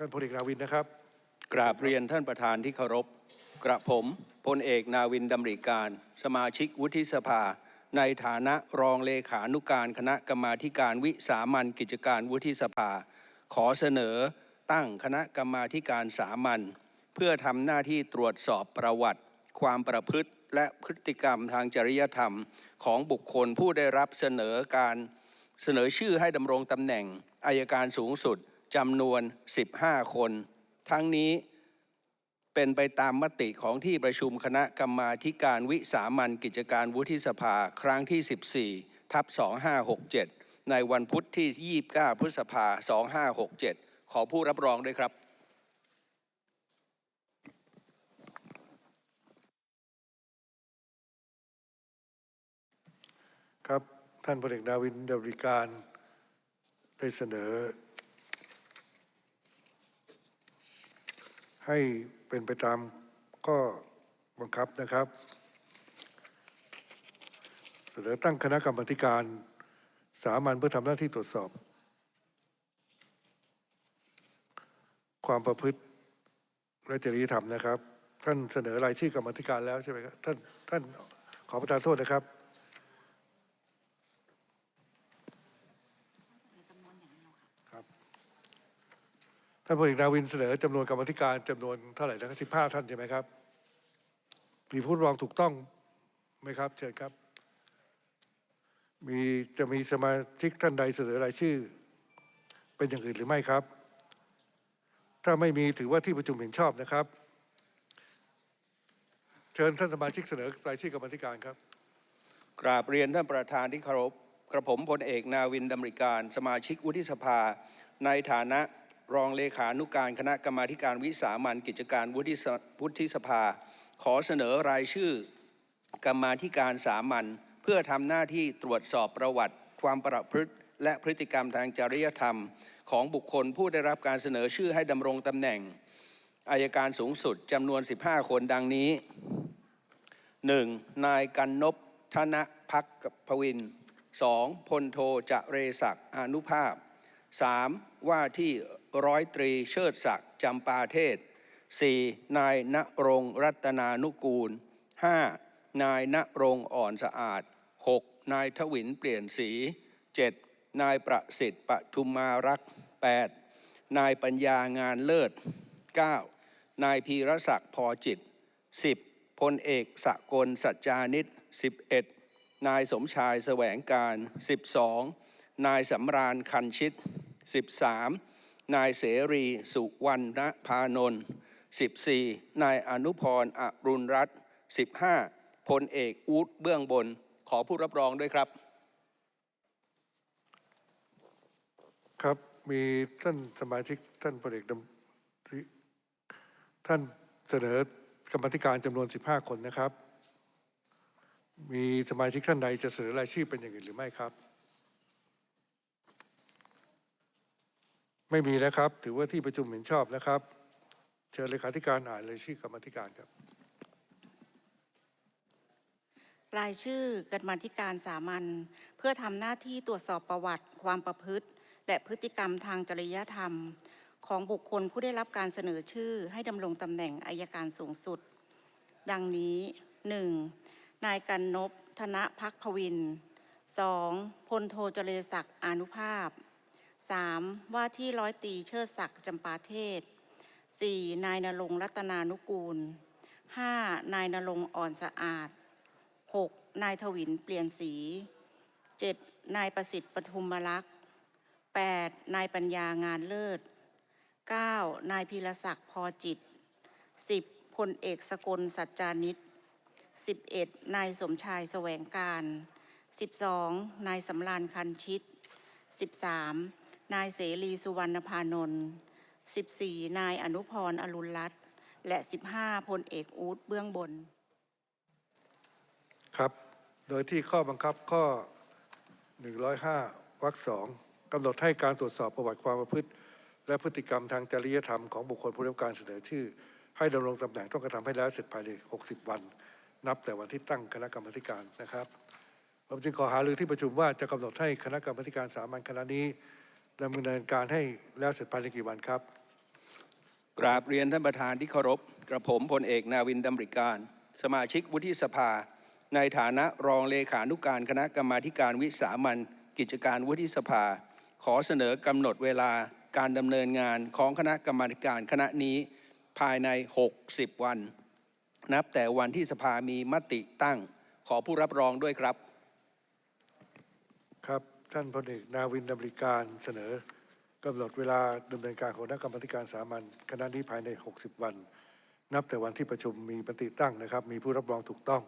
ท่านพลเอกนาวินนะครับ กราบเรียนท่านประธานที่เคารพ กระผมพลเอกนาวินดำริการ สมาชิกวุฒิสภา ในฐานะรองเลขานุการคณะกรรมาการวิสามันกิจการวุฒิสภา ขอเสนอตั้งคณะกรรมาการสามัญเพื่อทำหน้าที่ตรวจสอบประวัติ ความประพฤติและพฤติกรรมทางจริยธรรม ของบุคคลผู้ได้รับเสนอการเสนอชื่อให้ดำรงตำแหน่งอายการสูงสุด จำนวน 15 คน ทั้งนี้เป็นไปตามมติของที่ประชุมคณะกรรมาการวิสามันกิจการวุฒิสภาครั้งที่ 14 ทับ 2567 ในวันพุธที่ 29 พฤษภา 2567 ขอผู้รับรองด้วยครับครับ ท่านพลเอกนาวินดำริการได้เสนอ ให้เป็นไปตามข้อบังคับนะครับ เสนอตั้งคณะกรรมการสามัญเพื่อทำหน้าที่ตรวจสอบ ความประพฤติและจริยธรรมนะครับ ท่านเสนอรายชื่อกรรมธิการแล้วใช่ไหมครับท่านท่านขอประทานโทษนะครับ ท่านพลเอกดาวินเสนอจำนวนกรรมธิการจำนวนเท่าไหร่นะครับสิบห้าท่านใช่ไหมครับ มีผู้รองถูกต้องไหมครับ เชิญครับ มีจะมีสมาชิกท่านใดเสนอรายชื่อ เป็นอย่างอื่นหรือไม่ครับ ถ้าไม่มีถือว่าที่ประชุมเห็นชอบนะครับ เชิญท่านสมาชิกเสนอรายชื่อกรรมธิการครับ กราบเรียนท่านประธานที่เคารพกระผมพลเอกนาวินดำริการ สมาชิกวุฒิสภา ในฐานะ รองเลขานุการคณะกรรมาการวิสามันกิจการวุฒิสวุฒิสภา ขอเสนอรายชื่อกรรมาการสามัญเพื่อทำหน้าที่ตรวจสอบประวัติ ความประพฤติ และพฤติกรรมทางจริยธรรม ของบุคคลผู้ได้รับการเสนอชื่อให้ดำรงตำแหน่งอายการสูงสุดจำนวน 15 คนดังนี้ 1. นายกันนพธนพักพวิน 2. พลโทจะเรศักอนุภาพ 3. ว่าที่ ร้อยตรีเชิดศักดิ์จำปาเทศ 4. นายณรงรัตนานุกูล 5. นายณรงอ่อนสะอาด 6. นายทวินเปลี่ยนสี 7. นายประสิทธิ์ปทุมมารักษ์ 8. นายปัญญางานเลิศ 9. นายพีรศักดิ์พอจิต 10. พลเอกสกลสัจจานิต 11 นายสมชายแสวงการ 12 นายสำราญคันชิต 13 นายเสรีสุวรรณพานนท์14 นายอนุพรอรุณรัตน์15พลเอกอูดเบื้องบน ขอผู้รับรองด้วยครับ ครับมีท่านสมาชิกท่านพลเอกดำท่านเสนอกรรมธิการจำนวน 15 คนนะครับ มีสมาชิกท่านใดจะเสนอรายชื่อเป็นอย่างอื่นหรือไม่ครับ ไม่มีแล้วครับ ถือว่าที่ประชุมเห็นชอบนะครับ เชิญเลขาธิการอ่านรายชื่อกรรมธิการครับ รายชื่อกรรมาธิการสามัญเพื่อทำหน้าที่ตรวจสอบประวัติความประพฤติ และพฤติกรรมทางจริยธรรม ของบุคคลผู้ได้รับการเสนอชื่อ ให้ดำรงตำแหน่งอายการสูงสุด ดังนี้ 1. นายกันนพธนพักพวิน 2. พลโทเจรศักดิ์อานุภาพ 3. ว่าที่ร้อยตีเชิดศักดิ์จำปาเทศ 4. นายนรงรัตนานุกูล 5. นายนรงอ่อนสะอาด 6. นายทวินเปลี่ยนสี 7. นายประสิทธิ์ปทุมรักษ์ 8. นายปัญญางานเลิศ 9. นายพีรศักดิ์พอจิต 10. พลเอกสกลสัจจานิต 11. นายสมชายแสวงการ 12. นายสำรานคันชิต 13. นายเสรีสุวรรณพานนท์ 14. นายอนุพรอรุณรัตน์และ 15พลเอกอูดเบื้องบน ครับ โดยที่ข้อบังคับข้อ 105วรรคสองกำหนดให้การตรวจสอบประวัติความประพฤติ และพฤติกรรมทางจริยธรรมของบุคคลผู้ได้รับการเสนอชื่อ ให้ดำรงตำแหน่งต้องกระทำให้แล้วเสร็จภายใน 60 วัน นับแต่วันที่ตั้งคณะกรรมการนะครับผมจึงขอหารือที่ประชุมว่าจะกำหนดให้คณะกรรมการสามัญคณะนี้ ดำเนินการให้แล้วเสร็จภายในกี่วันครับ กราบเรียนท่านประธานที่เคารพกระผมพลเอกนาวินดำริการ สมาชิกวุฒิสภา ในฐานะรองเลขานุการคณะกรรมาธิการวิสามันกิจการวุฒิสภา ขอเสนอกำหนดเวลาการดำเนินงานของคณะกรรมาธิการคณะนี้ภายใน 60 วัน นับแต่วันที่สภามีมติตั้ง ขอผู้รับรองด้วยครับครับ ท่านพลเอกนาวินดำริการเสนอกำหนดเวลาดำเนินการของคณะกรรมการสามัญคณะนี้ภายใน 60 วัน นับแต่วันที่ประชุมมีมติตั้งนะครับ มีผู้รับรองถูกต้อง